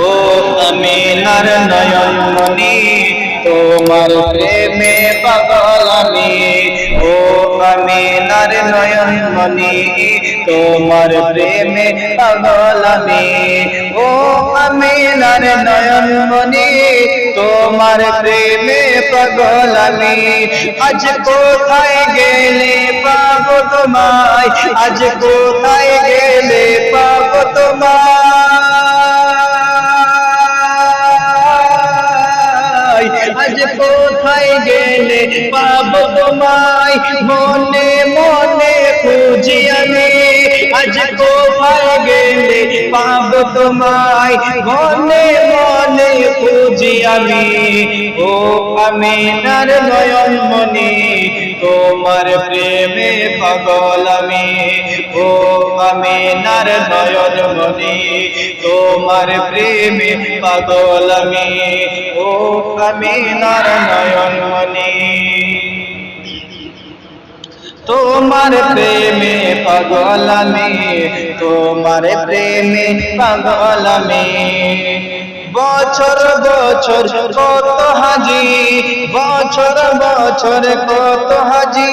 ও আমিনার নয়ন মনি তোমার প্রেমে পাগল আমি ও আমিনার নয়ন মনি তোমার প্রেমে পাগল আমি ও আমিনার নয়ন মনি তোমার প্রেমে পাগল আমি আজ কোথায় গেলে পাবো তোমায় আজ কোথায় গেলে পাবো তোমায় কোথায় গেলে পাবো তোমায়। মনে মনে খুঁজি আমি, আজ কোথায় গেলে পাবো তোমায়। মনে মনে খুঁজি আমি, ও আমিনার নয়ন মনি, তোমার প্রেমে পাগল আমি, ও আমিনার নয়ন মনি, তোমার প্রেমে পাগল আমি। ও আমিনার নয়ন মনি, তোমার প্রেমে পাগল আমি, তোমার প্রেমে পাগল আমি। বছর বছর কত হাজি, বছর বছর কত হাজি।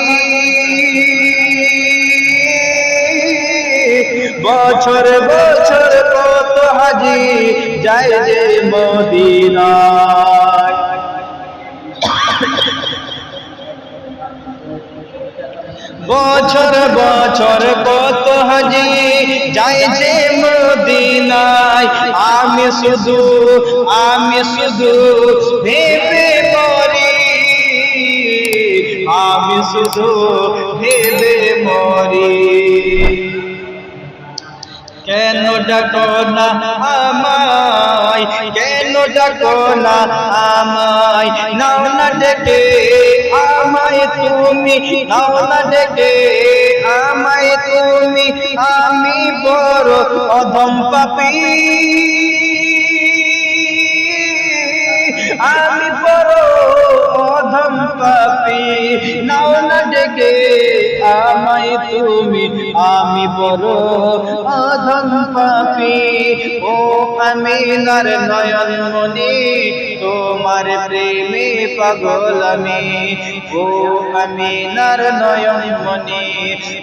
বছর বছর কত হাজি যায় যে মদিনায়। বছর বছর কত হাজি যায় যে মদিনায়। আমি শুধু আমি শুধু ভেবে মরি। আমি শুধু ভেবে মরি। কেন ডাকো না আমায়? কেন ডাকো না আমায়? নাও না ডেকে আমায় তুমি, নাও না ডেকে আমায় তুমি। আমি বড় অধম পাপি। পাপি নাও না ডেকে, আমায় তুমি, আমি বড় অধম পাপি। ও আমিনার নয়ন মনি তোমার প্রেমে পাগল আমি। ও আমিনার নয়ন মনি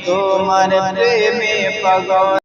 তোমার প্রেমে পাগল